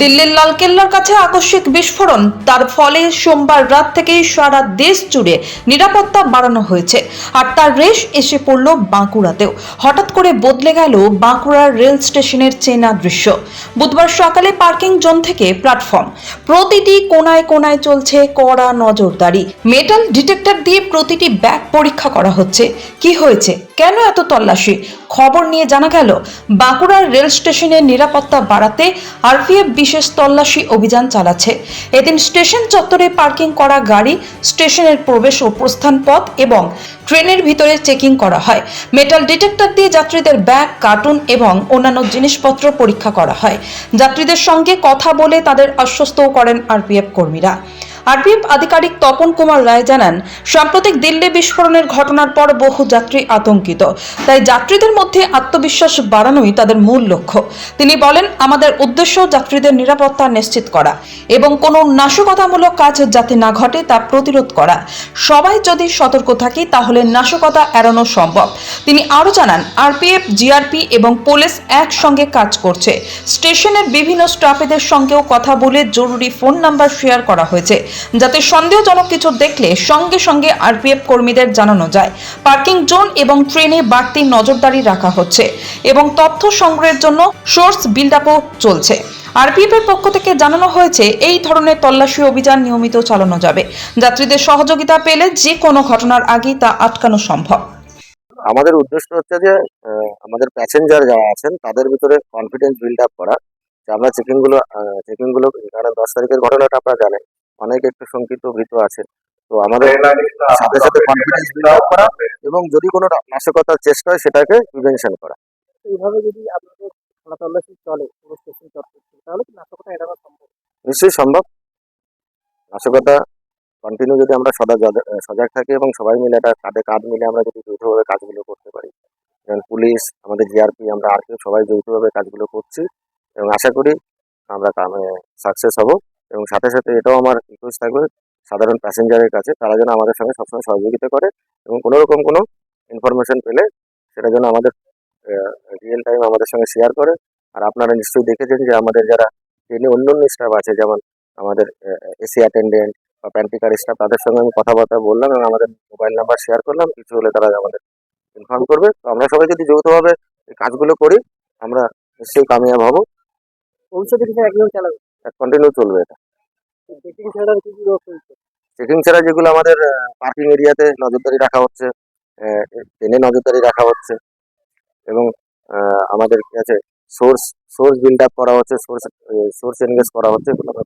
দিল্লির লালকেল্লার কাছে আকস্মিক বিস্ফোরণ। তার ফলে সোমবার রাত থেকেই সারা দেশ জুড়ে নিরাপত্তা বাড়ানো হয়েছে। আর তার রেশ এসে পড়ল বাঁকুড়াতেও। হঠাৎ করে বদলে গেল বাঁকুড়ার রেল স্টেশনের চেনা দৃশ্য। বুধবার সকালে পার্কিং জোন থেকে প্ল্যাটফর্ম। প্রতিটি কোনায় কোনায় চলছে কড়া নজরদারি। মেটাল ডিটেক্টর দিয়ে প্রতিটি ব্যাগ পরীক্ষা করা হচ্ছে। কি হয়েছে? কেন এত তল্লাশি? খবর নিয়ে জানা গেল বাঁকুড়ার রেল স্টেশনের নিরাপত্তা বাড়াতে আরপিএফ বিশেষ তল্লাশি অভিযান চালাচ্ছে। এদিন স্টেশন চত্বরে পার্কিং করা গাড়ি, স্টেশনের প্রবেশ ও প্রস্থান পথ এবং ট্রেনের ভিতরে চেকিং করা হয়। মেটাল ডিটেক্টর দিয়ে যাত্রীদের ব্যাগ, কার্টুন এবং অন্যান্য জিনিসপত্র পরীক্ষা করা হয়। যাত্রীদের সঙ্গে কথা বলে তাদের আশ্বস্তও করেন আরপিএফ কর্মীরা। আরপিএফ আধিকারিক তপন কুমার রায় জানান, সাম্প্রতিক দিল্লি বিস্ফোরণের ঘটনার পর বহু যাত্রী আতঙ্কিত। তাই যাত্রীদের মধ্যে আত্মবিশ্বাস বাড়ানোই তাদের মূল লক্ষ্য। তিনি বলেন, আমাদের উদ্দেশ্য যাত্রীদের নিরাপত্তা নিশ্চিত করা এবং কোনো নাশকতামূলক কাজ যাতে না ঘটে তা প্রতিরোধ করা। সবাই যদি সতর্ক থাকি, তাহলে নাশকতা এড়ানো সম্ভব। তিনি আরও জানান, আরপিএফ, জিআরপি এবং পুলিশ একসঙ্গে কাজ করছে। স্টেশনের বিভিন্ন স্টাফেদের সঙ্গেও কথা বলে জরুরি ফোন নাম্বার শেয়ার করা হয়েছে। যাতে সন্দেহজনক কিছু দেখলে সঙ্গে সঙ্গে আরপিএফ কর্মীদের জানানো যায়। পার্কিং জোন এবং ট্রেনে বাড়তি নজরদারি রাখা হচ্ছে এবং তথ্য সংগ্রহের জন্য সোর্স বিল্ড আপও চলছে। আরপিএফ এর পক্ষ থেকে জানানো হয়েছে, এই ধরনের তল্লাশি অভিযান নিয়মিত চালানো যাবে। যাত্রীদের সহযোগিতা পেলে যে কোনো ঘটনার আগেই তা আটকানো সম্ভব। আমাদের উদ্দেশ্য হচ্ছে যে আমাদের প্যাসেঞ্জার যারা আছেন, তাদের ভিতরে কনফিডেন্স বিল্ড আপ করা। যে আমরা চেকিংগুলো চেকিংগুলো কারণ দশ তারিখের ঘটনাটা আপনারা জানেন। অনেক একটু শঙ্কিত ভীত আছে। তো আমাদের সাথে সাথে কনফিডেন্স বিল্ড করা এবং যদি কোনো নাশকতার চেষ্টা হয় সেটাকে প্রিভেনশন করা। এইভাবে যদি আপনাদের তল্লাশি চলে পুরো স্টেশন তাহলে কি নাশকতা এড়ানো সম্ভব? নিশ্চয়ই সম্ভব। নাশকতা কন্টিনিউ যদি আমরা সদা সজাগ থাকি এবং সবাই মিলে এটা কাঁধে কাঁধ মিলে আমরা যদি যৌথভাবে কাজগুলো করতে পারি। যেমন পুলিশ আমাদের জিআরপি আমরা আর কেউ সবাই যৌথভাবে কাজগুলো করছি এবং আশা করি আমরা সাকসেস হব। এবং সাথে সাথে এটাও আমার রিকোয়েস্ট থাকবে সাধারণ প্যাসেঞ্জারের কাছে। তারা যেন আমাদের সঙ্গে সবসময় সহযোগিতা করে এবং কোনো রকম কোনো ইনফরমেশন পেলে সেটা যেন আমাদের রিয়েল টাইম আমাদের সঙ্গে শেয়ার করে। আর আপনারা নিশ্চয়ই দেখেছেন যে আমাদের যারা ট্রেনে অন্য অন্য স্টাফ আছে, যেমন আমাদের এসি অ্যাটেন্ডেন্ট বা প্যান্টিকার স্টাফ তাদের সঙ্গে আমি কথাবার্তা বললাম এবং আমাদের মোবাইল নাম্বার শেয়ার করলাম। কিছু হলে তারা আমাদের ইনফর্ম করবে। তো আমরা সবাই যদি যৌথভাবে এই কাজগুলো করি, আমরা নিশ্চয়ই কামিয়াব হব। ভবিষ্যতে কিছু একদম চালাবে কন্টিনিউ চলবে এটা। চেকিং ছাড়া যেগুলো আমাদের পার্কিং এরিয়াতে নজরদারি রাখা হচ্ছে ট্রেনে নজরদারি রাখা হচ্ছে এবং আমাদের কি আছে সোর্স সোর্স বিল্ড আপ করা হচ্ছে সোর্স সোর্স এনগেজ করা হচ্ছে। এগুলো আমরা